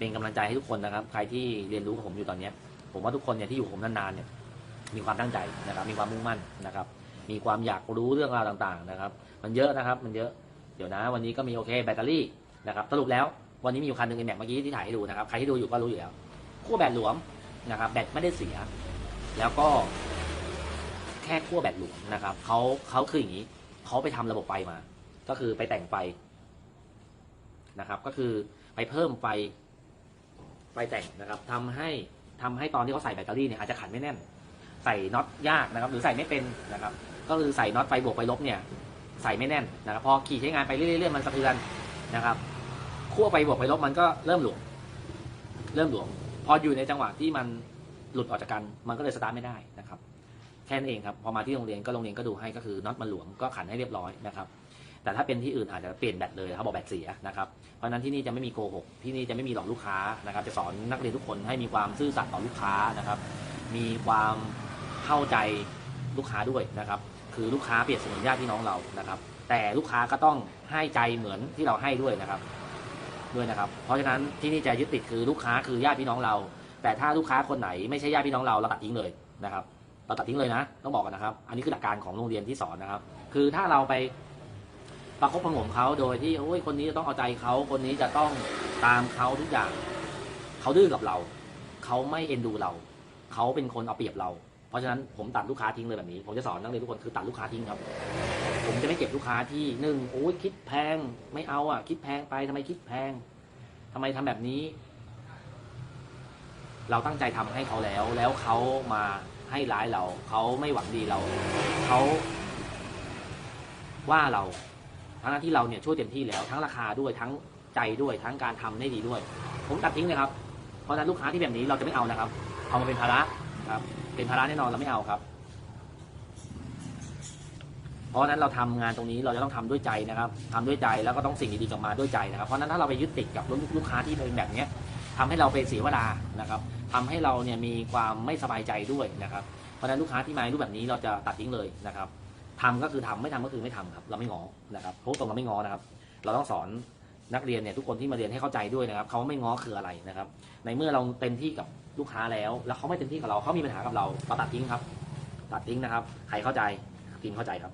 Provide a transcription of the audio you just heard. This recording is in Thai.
เป็นกำลังใจให้ทุกคนนะครับ ใครที่เรียนรู้กับผมอยู่ตอนนี้ผมว่าทุกคนเนี่ยที่อยู่ผมนานๆเนี่ยมีความตั้งใจนะครับ มีความมุ่งมั่นนะครับ มีความอยากรู้เรื่องราวต่างๆนะครับ มันเยอะนะครับ มันเยอะเดี๋ยวนะ วันนี้ก็มีโอเคแบตเตอรี่นะครับสรุปแล้ววันนี้มีอยู่คันหนึ่งในแม็กเมื่อกี้ที่ถ่ายให้ดูนะครับใครที่ดูอยู่ก็รู้อยู่แล้วขั้วแบตหลวมนะครับแบตไม่ได้เสีย แล้วก็ แค่ขั้วแบตหลวมนะครับเขาเขาคืออย่างนี้เขาไปทำระบบไฟมา ก็คือไปแต่งไฟนะครับ ก็คือไปเพิ่มไฟ ไฟแต่งนะครับทำให้ทำให้ตอนที่เขาใส่แบตเตอรี่เนี่ยอาจจะขันไม่แน่น ใส่น็อตยากนะครับ หรือใส่ไม่เป็นนะครับ ก็คือใส่น็อตไฟบวกไฟลบเนี่ยใส่ไม่แน่นนะครับพอขี่ใช้งานไปเรื่อยๆมันสะเทือนนะครับขั้วไฟบวกไฟลบมันก็เริ่มหลวมเริ่มหลวม พออยู่ในจังหวะที่มันหลุดออกจากกันมันก็เลยสตาร์ทไม่ได้นะครับแค่นั้นเองครับพอมาที่โรงเรียนก็โรงเรียนก็ดูให้ก็คือน็อตมันหลวมก็ขันให้เรียบร้อยนะครับ แต่ถ้าเป็นที่อื่นอาจจะเปลี่ยนแบตเลยเขาบอกแบตเสียนะครับเพราะฉะนั้นที่นี่จะไม่มีโกหกที่นี่จะไม่มีหลอกลูกค้านะครับ จะสอนนักเรียนทุกคนให้มีความซื่อสัตย์ต่อลูกค้านะครับ มีความเข้าใจลูกค้าด้วยนะครับ คือลูกค้าเปรียบเสมือนญาติพี่น้องเรานะครับ แต่ลูกค้าก็ต้องให้ใจเหมือนที่เราให้ด้วยนะครับ ด้วยนะครับ เพราะฉะนั้นที่นี่จะยึดติดคือลูกค้าคือญาติพี่น้องเรา แต่ถ้าลูกค้าคนไหนไม่ใช่ญาติพี่น้องเราเราตัดทิ้งเลยนะครับ เราตัดทิ้งเลยนะ ต้องบอกกันนะครับ อันนี้คือหลักการของโรงเรียนที่สอนนะครับ คือถ้าเราไป ประคบประงมเขาโดยที่โอ้ยคนนี้จะต้องเอาใจเขาคนนี้จะต้องตามเขาทุกอย่างเขาดื้อกับเรา เขาไม่เอ็นดูเรา เขาเป็นคนเอาเปรียบเรา เพราะฉะนั้นผมตัดลูกค้าทิ้งเลยแบบนี้ ผมจะสอนนักเรียนทุกคนคือตัดลูกค้าทิ้งครับ ผมจะไม่เก็บลูกค้าที่หนึ่งโอ้ยคิดแพงไม่เอาอะ คิดแพงไปทำไมคิดแพงทำไมทำแบบนี้ เราตั้งใจทำให้เขาแล้ว แล้วเขามาให้ร้ายเรา เขาไม่หวังดีเรา เขาว่าเรา ทั้งที่เราเนี่ยช่วยเต็มที่แล้วทั้งราคาด้วยทั้งใจด้วยทั้งการทำได้ดีด้วย ผมตัดทิ้งเลยครับเพราะฉะนั้นลูกค้าที่แบบนี้เราจะไม่เอานะครับ เอามาเป็นภาระครับเป็นภาระแน่นอนเราไม่เอาครับ เพราะนั้นเราทำงานตรงนี้เราจะต้องทำด้วยใจนะครับทำด้วยใจแล้วก็ต้องสิ่งดีๆกลับมาด้วยใจนะครับ เพราะนั้นถ้าเราไปยึดติดกับลูกค้าที่เป็นแบบนี้ยทำให้เราไปเสียเวลานะครับทำให้เราเนี่ยมีความไม่สบายใจด้วยนะครับ เพราะฉะนั้นลูกค้าที่มาในรูปแบบนี้เราจะตัดทิ้งเลยนะครับ ทำก็คือทำไม่ทำก็คือไม่ทำครับ เราไม่งอนะครับพูดตรงเราไม่งอนะครับ เราต้องสอนนักเรียนเนี่ยทุกคนที่มาเรียนให้เข้าใจด้วยนะครับเขาไม่ง้อคืออะไรนะครับ ในเมื่อเราเต็มที่กับลูกค้าแล้ว แล้วเขาไม่เต็มที่กับเราเขามีปัญหากับเราเราตัดทิ้งครับ ตัดทิ้งนะครับ ใครเข้าใจกินเข้าใจครับ